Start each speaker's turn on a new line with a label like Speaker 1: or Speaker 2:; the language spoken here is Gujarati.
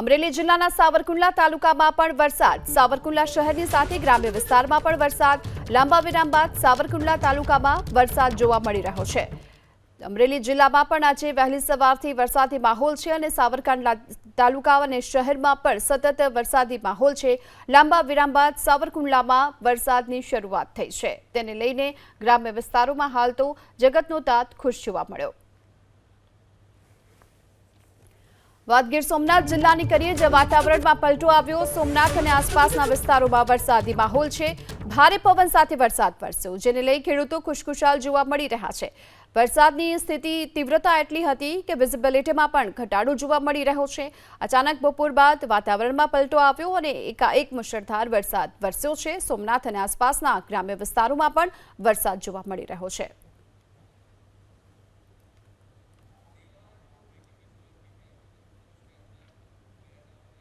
Speaker 1: અમરેલી જિલ્લાના સાવરકુંડલા તાલુકામાં પણ વરસાદ. સાવરકુંડલા શહેરની સાથે ગ્રામ્ય વિસ્તારમાં પણ વરસાદ. લાંબા વિરામ બાદ સાવરકુંડલા તાલુકામાં વરસાદ જોવા મળી રહ્યો છે. અમરેલી જિલ્લામાં પણ આજે વહેલી સવારથી વરસાદી માહોલ છે અને સાવરકાંડલા તાલુકા અને શહેરમાં પણ સતત વરસાદી માહોલ છે. લાંબા વિરામ બાદ સાવરકુંડલામાં વરસાદની શરૂઆત થઈ છે. તેને લઈને ગ્રામ્ય વિસ્તારોમાં હાલ તો જગતનો તાત ખુશ જોવા મળ્યો. વાત ગીર સોમનાથ જિલ્લાની કરીએ જે વાતાવરણમાં પલટો આવ્યો. સોમનાથ અને આસપાસના વિસ્તારોમાં વરસાદી માહોલ છે. ભારે પવન સાથે વરસાદ વરસ્યો, જેને લઈ ખેડૂતો ખુશખુશાલ જોવા મળી રહ્યા છે. વરસાદની સ્થિતિ તીવ્રતા એટલી હતી કે વિઝિબિલિટીમાં પણ ઘટાડો જોવા મળી રહ્યો છે. અચાનક બપોર બાદ વાતાવરણમાં પલટો આવ્યો અને એકાએક મુશળધાર વરસાદ વરસ્યો છે. સોમનાથ અને આસપાસના ગ્રામ્ય વિસ્તારોમાં પણ વરસાદ જોવા મળી રહ્યો છે.